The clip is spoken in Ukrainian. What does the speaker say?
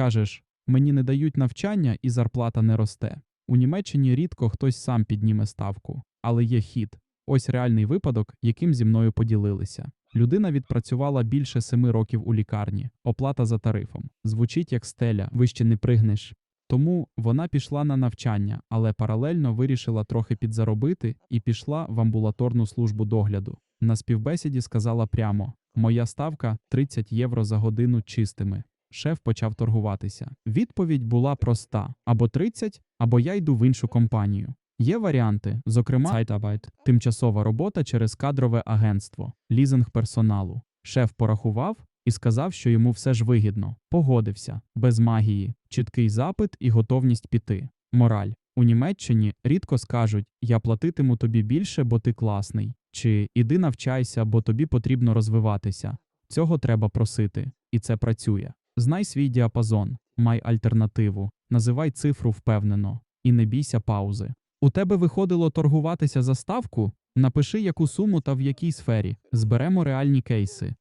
скажеш: мені не дають навчання і зарплата не росте. У Німеччині рідко хтось сам підніме ставку, але є хід. Ось реальний випадок, яким зі мною поділилися. Людина відпрацювала більше семи років у лікарні. Оплата за тарифом. Звучить як стеля, вище не пригнеш. Тому вона пішла на навчання, але паралельно вирішила трохи підзаробити і пішла в амбулаторну службу догляду. На співбесіді сказала прямо: Моя ставка 30 євро за годину чистими. Шеф почав торгуватися. Відповідь була проста: або 30, або я йду в іншу компанію. Є варіанти, зокрема, Zeitarbeit. тимчасова робота через кадрове агентство, лізинг персоналу. Шеф порахував і сказав, що йому все ж вигідно. Погодився, без магії, чіткий запит і готовність піти. Мораль. У Німеччині рідко скажуть Я платитиму тобі більше, бо ти класний, чи Іди навчайся, бо тобі потрібно розвиватися. Цього треба просити, і це працює. Знай свій діапазон, май альтернативу, називай цифру впевнено і не бійся паузи. У тебе виходило торгуватися за ставку? Напиши, яку суму та в якій сфері. Зберемо реальні кейси.